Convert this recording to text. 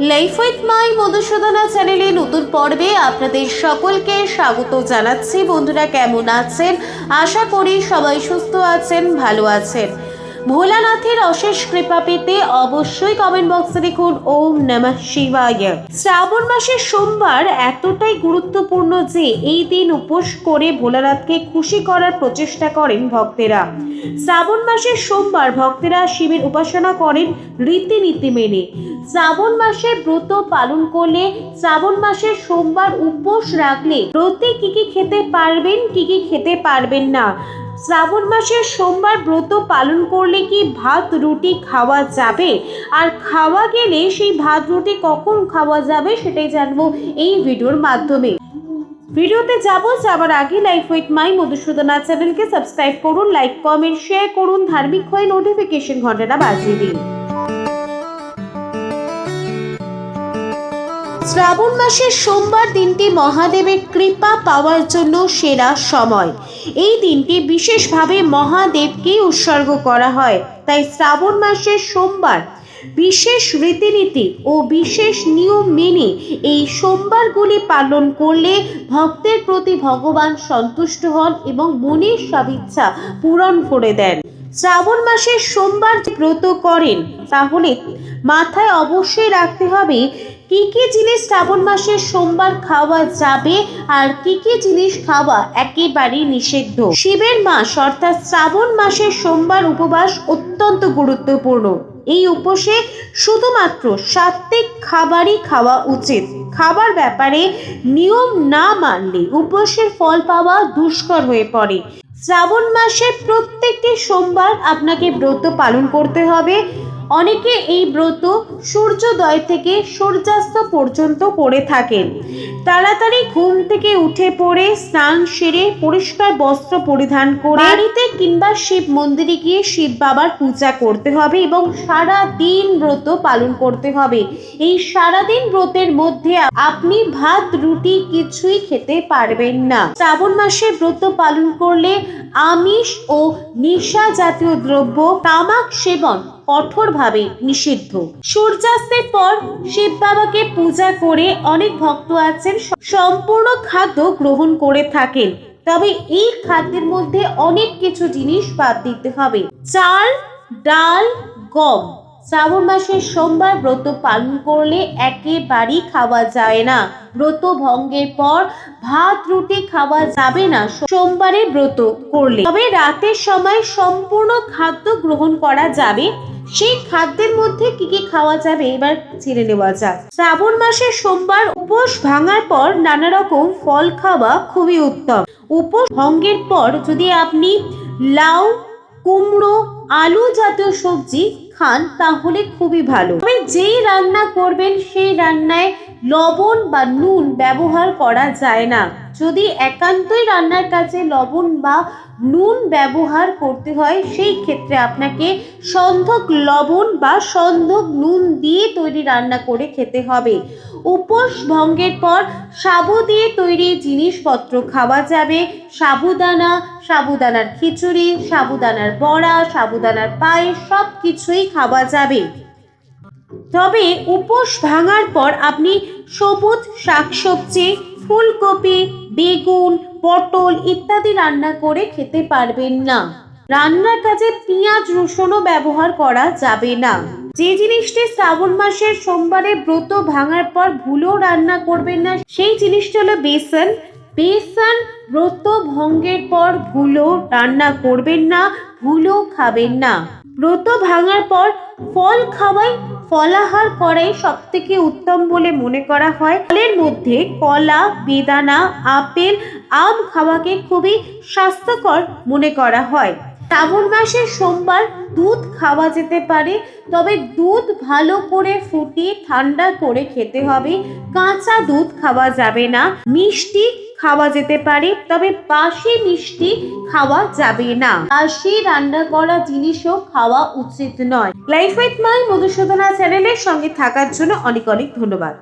Life with my Madhusudana চ্যানেলে নতুন পর্বে আপনাদের সকলকে স্বাগত জানাচ্ছি। বন্ধুরা কেমন আছেন? আশা করি সবাই সুস্থ আছেন, ভালো আছেন। ভোলানাথের অশেষ কৃপা পেতে অবশ্যই কমেন্ট বক্সে লিখুন ওম নমঃ শিবায়। শ্রাবণ মাসের সোমবার এতটাই গুরুত্বপূর্ণ যে এই দিন উপোস করে ভোলানাথকে খুশি করার প্রচেষ্টা করেন ভক্তেরা। শ্রাবণ মাসের সোমবার ভক্তেরা শিবের উপাসনা করেন রীতিনীতি মেনে। শ্রাবণ মাসে ব্রত পালন করলে শ্রাবণ মাসের সোমবার উপোস রাখলে প্রতি কি কি খেতে পারবেন, কি কি খেতে পারবেন না শ্রাবণ মাসের সোমবার ব্রত পালন করলে কি ভাত, রুটি খাওয়া যাবে? আর খাওয়া গেলে সেই ভাত, রুটি কখন খাওয়া যাবে সেটাই জানব এই ভিডিওর মাধ্যমে। ভিডিওতে যাব যাবার আগে লাইফ উইথ মাই মধুসূদনা চ্যানেলকে সাবস্ক্রাইব করুন লাইক কমেন্ট শেয়ার করুন, ধার্মিক হয়ে নোটিফিকেশন ঘন্টাটা বাজিয়ে দিন। শ্রাবণ মাসের সোমবার দিনটি মহাদেবের কৃপা পাওয়ার জন্য সেরা সময়। এই দিনটি বিশেষভাবে মহাদেবকে উৎসর্গ করা হয়। তাই শ্রাবণ মাসের সোমবার বিশেষ রীতিনীতি ও বিশেষ নিয়ম মেনে এই সোমবারগুলি পালন করলে ভক্তের প্রতি ভগবান সন্তুষ্ট হন এবং মনের সব ইচ্ছা পূরণ করে দেন। শ্রাবণ মাসের সোমবার ব্রত করেন, তাহলে মাথায় অবশ্যই রাখতে হবে কি কি জিনিস শ্রাবণ মাসের সোমবার খাওয়া যাবে আর কি কি জিনিস খাওয়া একেবারেই নিষিদ্ধ। শিবের মাস অর্থাৎ শ্রাবণ মাসের সোমবার উপবাস অত্যন্ত গুরুত্বপূর্ণ। এই উপসে শুধুমাত্র সাত্বিক খাবারই খাওয়া উচিত। খাবার ব্যাপারে নিয়ম না মানলে উপসের ফল পাওয়া দুষ্কর হয়ে পড়ে। শ্রাবণ মাসের প্রত্যেকটি সোমবার আপনাকে ব্রত পালন করতে হবে। অনেকে এই ব্রত সূর্যোদয় থেকে সূর্যাস্ত পর্যন্ত করে থাকেন। তাড়াতাড়ি ঘুম থেকে উঠে পড়ে স্নান সেরে পরিষ্কার বস্ত্র পরিধান করে বাড়িতে কিংবা শিব মন্দিরে গিয়ে শিব বাবার পূজা করতে হবে এবং সারা দিন ব্রত পালন করতে হবে। এই সারাদিন ব্রতের মধ্যে আপনি ভাত, রুটি কিছুই খেতে পারবেন না। শ্রাবণ মাসে ব্রত পালন করলে আমিষ ও নেশা জাতীয় দ্রব্য, তামাক সেবন কঠোরভাবে নিষিদ্ধ। সূর্যাস্তের পর শিব বাবাকে পূজা করে অনেক ভক্ত আছেন, সম্পূর্ণ খাদ্য গ্রহণ করে থাকেন। তবে এই খাদ্যের মধ্যে অনেক কিছু জিনিস বাদ দিতে হবে। চাল, ডাল, গম। শ্রাবণ মাসের সোমবার ব্রত পালন করলে একেবারেই খাওয়া যায় না। ব্রত ভঙ্গের পর ভাত, রুটি খাওয়া যাবে না সোমবারে ব্রত করলে। তবে রাতের সময় সম্পূর্ণ খাদ্য গ্রহণ করা যাবে সেই খাদ্যের মধ্যে কি কি খাওয়া যাবে এবার জেনে নেওয়া যাক। শ্রাবণ মাসে সোমবার উপোস ভাঙার পর নানা রকম ফল খাওয়া খুবই উত্তম। উপোস ভঙ্গের পর যদি আপনি লাউ, কুমড়ো, আলু জাতীয় সবজি খান তাহলে খুবই ভালো। তবে যেই রান্না করবেন সেই রান্নায় লবণ বা নুন ব্যবহার করা যায় না। যদি একান্তই রান্নার কাজে লবণ বা নুন ব্যবহার করতে হয়, সেই ক্ষেত্রে আপনাকে সন্ধক লবণ বা সন্ধক নুন দিয়ে তৈরি রান্না করে খেতে হবে। উপোস ভঙ্গের পর সাবু দিয়ে তৈরি জিনিসপত্র খাওয়া যাবে। সাবুদানা, সাবুদানার খিচুড়ি, সাবুদানার বড়া, সাবুদানার পায়েস সব কিছুই খাওয়া যাবে। তবে উপোস ভাঙার পর আপনি সবুজ শাকসবজি, ফুলকপি, বেগুন, পটল ইত্যাদি রান্না করে খেতে পারবেন না। রান্নার কাজে পেঁয়াজ রসুনও ব্যবহার করা যাবে না। যে জিনিসটি শ্রাবণ মাসের সোমবারে ব্রত ভাঙার পর ভুলেও রান্না করবেন না, সেই জিনিসটা হলো বেসন। বেসন ব্রত ভঙ্গের পর ভুলেও রান্না করবেন না, ভুলেও খাবেন না। ব্রত ভাঙার পর ফল খাওয়াই ফলাহার করাই সব থেকে উত্তম বলে মনে করা হয়। ফলের মধ্যে কলা, বেদানা, আপেল, আম খাওয়াকে খুবই স্বাস্থ্যকর মনে করা হয়। শ্রাবণ মাসের সোমবার দুধ খাওয়া যেতে পারে, তবে দুধ ভালো করে ফুটিয়ে ঠান্ডা করে খেতে হবে। কাঁচা দুধ খাওয়া যাবে না, মিষ্টি খাওয়া যেতে পারে, তবে বাসি মিষ্টি খাওয়া যাবে না। বাসি রান্না করা জিনিসও খাওয়া উচিত নয়। লাইফ উইথ মাই মধুসূদনা চ্যানেলের সঙ্গে থাকার জন্য অনেক অনেক ধন্যবাদ।